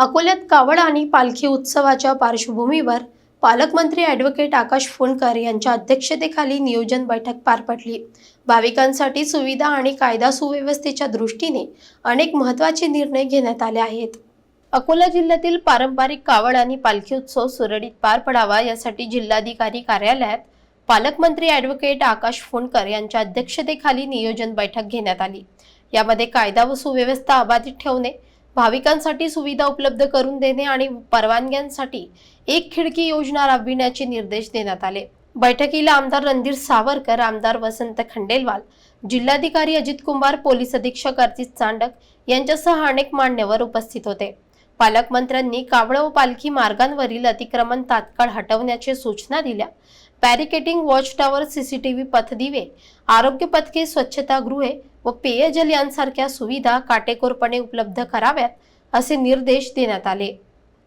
अकोल्यात कावड आणि पालखी उत्सवाच्या पार्श्वभूमीवर पालकमंत्री ॲडव्होकेट आकाश फोंडकर यांच्या अध्यक्षतेखाली नियोजन बैठक पार पडली. भाविकांसाठी सुविधा आणि कायदा सुव्यवस्थेच्या दृष्टीने अनेक महत्त्वाचे निर्णय घेण्यात आले आहेत. अकोला जिल्ह्यातील पारंपरिक कावड आणि पालखी उत्सव सुरळीत पार पडावा यासाठी जिल्हाधिकारी कार्यालयात पालकमंत्री ॲडव्होकेट आकाश फोंडकर यांच्या अध्यक्षतेखाली नियोजन बैठक घेण्यात आली. यामध्ये कायदा व सुव्यवस्था अबाधित ठेवणे भाविकांसाठी सुविधा उपलब्ध करून देणे आणि परवानग्यांसाठी एक खिडकी योजना राबविण्याचे निर्देश देण्यात आले. बैठकीला आमदार रणधीर सावरकर आमदार वसंत खंडेलवाल जिल्हाधिकारी अजित कुमार पोलीस अधीक्षक अर्जित चांडक यांच्यासह अनेक मान्यवर उपस्थित होते. पालकमंत्र्यांनी कावळ व पालखी मार्गांवरील अतिक्रमण तात्काळ हटवण्याच्या सूचना दिल्या. बॅरिकेटिंग वॉच टॉवर सीसीटीव्ही पथदिवे आरोग्य पथके स्वच्छतागृहे व पेयजल यांसारख्या सुविधा काटेकोरपणे उपलब्ध कराव्यात असे निर्देश देण्यात आले.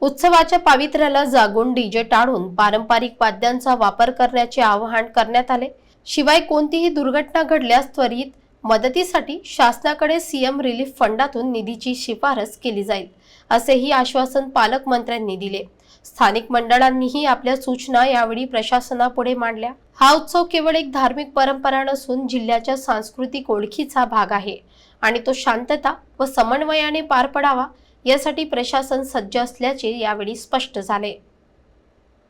उत्सवाच्या पावित्र्याला जागून डीजे टाळून पारंपरिक वाद्यांचा वापर करण्याचे आवाहन करण्यात आले. शिवाय कोणतीही दुर्घटना घडल्यास त्वरित मदतीसाठी शासनाकडे सीएम रिलीफ फंडातून निधीची शिफारस केली जाईल असेही आश्वासन पालकमंत्र्यांनी दिले. स्थानिक मंडळांनीही आपल्या सूचना यावेळी प्रशासनापुढे मांडल्या. हा उत्सव केवळ एक धार्मिक परंपरा नसून जिल्ह्याच्या सांस्कृतिक ओळखीचा भाग आहे आणि तो शांतता व समन्वयाने पार पडावा यासाठी प्रशासन सज्ज असल्याचे यावेळी स्पष्ट झाले.